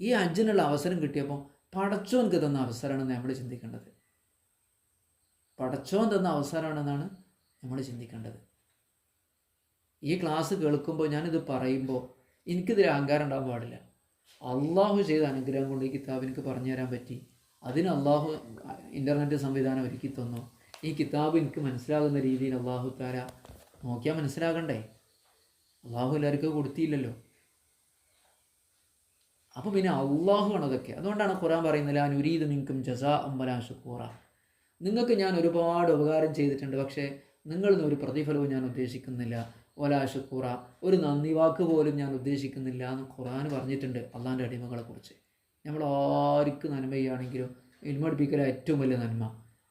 ഈ അഞ്ചിനുള്ള അവസരം കിട്ടിയപ്പോൾ പടച്ചോൻക്ക് തന്ന അവസരമാണെന്ന് നമ്മൾ ചിന്തിക്കേണ്ടത്. പടച്ചോൻ തന്ന അവസരമാണെന്നാണ് നമ്മൾ ചിന്തിക്കേണ്ടത്. ഈ ക്ലാസ് കേൾക്കുമ്പോൾ ഞാനിത് പറയുമ്പോൾ എനിക്കിതിൽ അഹങ്കാരം ഉണ്ടാകാൻ പാടില്ല. അള്ളാഹു ചെയ്ത അനുഗ്രഹം കൊണ്ട് ഈ കിതാബ് എനിക്ക് പറഞ്ഞു തരാൻ പറ്റി. അതിന് അള്ളാഹു ഇന്റർനെറ്റ് സംവിധാനം ഒരുക്കി തന്നു. ഈ കിതാബ് എനിക്ക് മനസ്സിലാകുന്ന രീതിയിൽ അള്ളാഹു താര നോക്കിയാൽ മനസ്സിലാകണ്ടേ? അള്ളാഹു എല്ലാവർക്കും കൊടുത്തില്ലല്ലോ. അപ്പോൾ പിന്നെ അള്ളാഹു ആണ് അതൊക്കെ. അതുകൊണ്ടാണ് ഖുറാൻ പറയുന്നത് ഞാൻ അനുരീത് നിങ്ങൾക്കും ജസാ അമ്പലാ ഷുക്കൂറ നിങ്ങൾക്ക് ഞാൻ ഒരുപാട് ഉപകാരം ചെയ്തിട്ടുണ്ട് പക്ഷേ നിങ്ങളിൽ നിന്ന് ഒരു പ്രതിഫലവും ഞാൻ ഉദ്ദേശിക്കുന്നില്ല. ഒലാ ഷുക്കൂറ ഒരു നന്ദി വാക്ക് പോലും ഞാൻ ഉദ്ദേശിക്കുന്നില്ല എന്ന് ഖുറാൻ പറഞ്ഞിട്ടുണ്ട് അള്ളാഹിന്റെ അടിമകളെക്കുറിച്ച് നമ്മൾ ആർക്ക് നന്മ ചെയ്യുകയാണെങ്കിലും ഇൽമടിപ്പിക്കല ഏറ്റവും വലിയ നന്മ.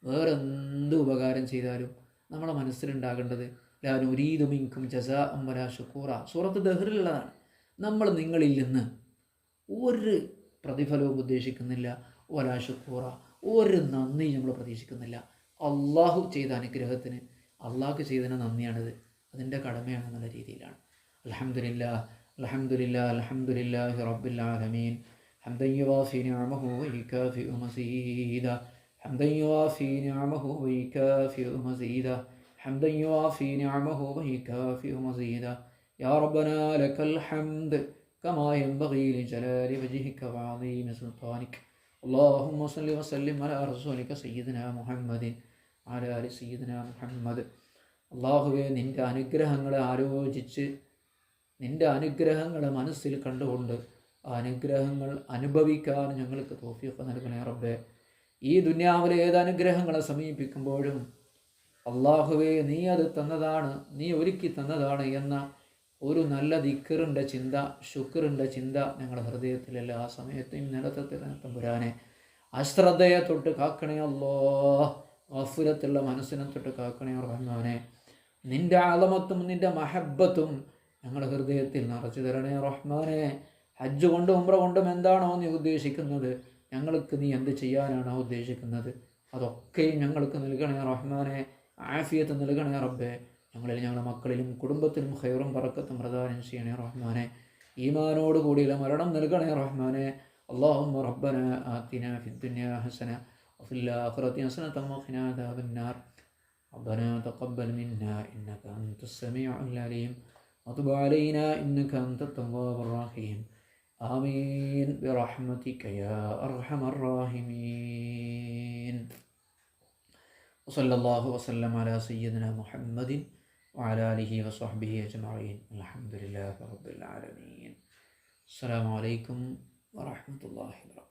വേറെ എന്ത് ഉപകാരം ചെയ്താലും നമ്മളെ മനസ്സിലുണ്ടാകേണ്ടത് ലാൻ നുരീദു മിൻകും ജസാ അമ്പലാ ഷുക്കൂറ സൂറത്ത് ദഹറിലുള്ളതാണ്. നമ്മൾ നിങ്ങളിൽ നിന്ന് ഒരു പ്രതിഫലവും ഉദ്ദേശിക്കുന്നില്ല ഒലാ ഷുക്കൂറ ഒരു നന്ദി നമ്മൾ പ്രതീക്ഷിക്കുന്നില്ല അള്ളാഹു ചെയ്ത അനുഗ്രഹത്തിന് അള്ളാഹ്ക്ക് ചെയ്തതിന് നന്ദിയാണിത് അതിൻ്റെ കടമയാണെന്നുള്ള രീതിയിലാണ് അലഹമുല്ല അലഹമുല്ല അലഹമുല്ലാഹി റബ്ബിൽ ആലമീൻ حمدا يوافي نعمه ويكافئ مزيدا حمدا يوافي نعمه ويكافئ مزيدا حمدا يوافي نعمه ويكافئ مزيدا يا ربنا لك الحمد كما ينبغي لجلال وجهك وعظيم سلطانك اللهم صل وسلم على رسولك سيدنا محمد على آل سيدنا محمد അള്ളാഹുവെ നിൻ്റെ അനുഗ്രഹങ്ങളെ ആലോചിച്ച് നിൻ്റെ അനുഗ്രഹങ്ങളെ മനസ്സിൽ കണ്ടുകൊണ്ട് ആ അനുഗ്രഹങ്ങൾ അനുഭവിക്കാൻ ഞങ്ങൾക്ക് തോഫിയൊക്കെ നൽകണേ റബ്ബേ ഈ ദുന്യാവിലെ ഏത് അനുഗ്രഹങ്ങളെ സമീപിക്കുമ്പോഴും അള്ളാഹുവെ നീ അത് തന്നതാണ് നീ ഒരുക്കി തന്നതാണ് എന്ന ഒരു നല്ല ദിക്കറിന്റെ ചിന്ത ശുക്റിന്റെ ചിന്ത ഞങ്ങളുടെ ഹൃദയത്തിൽ എല്ലാ സമയത്തും നിലത്തെ തമ്പുരാനെ അശ്രദ്ധയെ തൊട്ട് കാക്കണയല്ലോ അഫുരത്തുള്ള മനസ്സിനെ തൊട്ട് കാക്കണേ റഹ്മാനെ. നിന്റെ ആലമത്തും നിന്റെ മഹബത്തും ഞങ്ങളുടെ ഹൃദയത്തിൽ നിറച്ചു തരണേ റഹ്മാനെ. ഹജ്ജ് കൊണ്ടും ഉമ്ര കൊണ്ടും എന്താണോ നീ ഉദ്ദേശിക്കുന്നത്? ഞങ്ങൾക്ക് നീ എന്ത് ചെയ്യാനാണോ ഉദ്ദേശിക്കുന്നത്? അതൊക്കെയും ഞങ്ങൾക്ക് നൽകണേ റഹ്മാനെ. ആഫിയത്ത് നൽകണേ റബ്ബേ. ഞങ്ങളിൽ ഞങ്ങളുടെ മക്കളിലും കുടുംബത്തിലും ഹൈറും പറക്കത്തും പ്രദാനം ചെയ്യണേ റഹ്മാനെ ഈമാനോട് കൂടിയുള്ള മരണം നൽകണേ റഹ്മാനെ اللهم ربنا آتنا في الدنيا حسنة وفي الآخرة حسنة وقنا عذاب النار ربنا تقبل منا إنك أنت السميع العليم وتب علينا إنك أنت التواب الرحيم آمين برحمتك يا أرحم الراحمين وصلى الله وسلم على سيدنا محمد وعلى آله وصحبه أجمعين. الحمد لله رب العالمين. السلام عليكم ورحمة الله وبركاته.